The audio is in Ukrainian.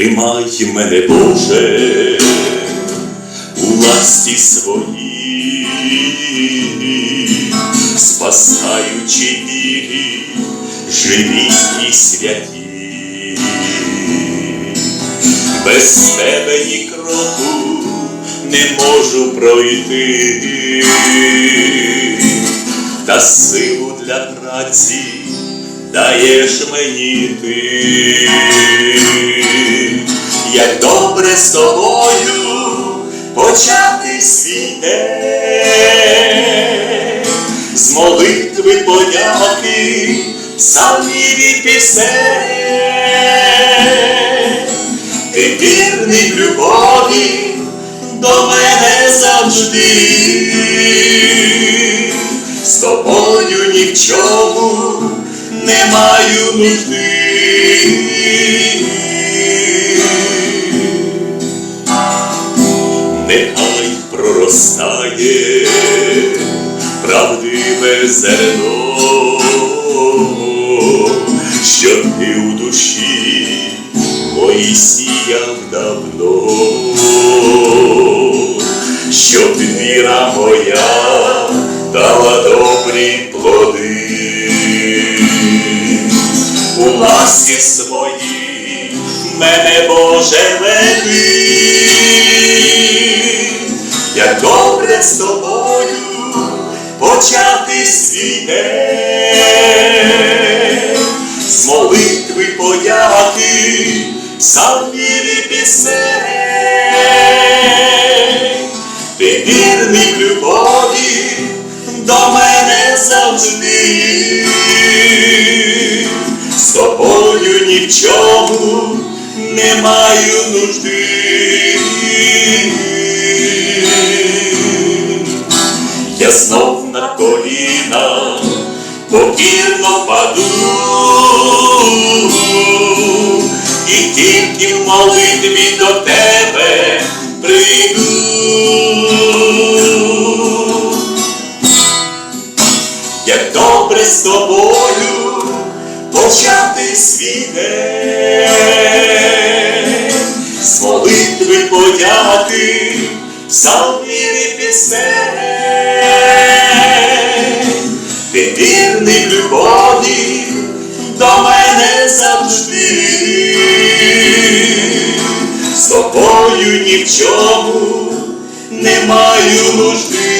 Тримай мене, Боже, у ласті своїй, спасаючи вірі, живі і святі, без тебе ні кроку не можу пройти, та силу для праці даєш мені ти, як добре з тобою почати свій день, з молитви подяки, псалмів і пісень, ти вірний в любові до мене завжди, з тобою ні в чому не маю нужди. Нехай проростає. Правдиве зерно, що ти у душі моїй сіяв давно, щоб віра моя дала добрі плоди. У ласі своїй мене Боже веди, з тобою почати свій день, з молитви подяки, псалмів і пісень, ти вірний любові до мене завжди, з тобою ні в чому не маю нужди. Я знов на коліна покірно паду, і тільки в молитві до тебе прийду. Як добре з тобою почати свій з молитви подяки, псалмів і любові до мене завжди, з тобою ні в чому не маю нужди.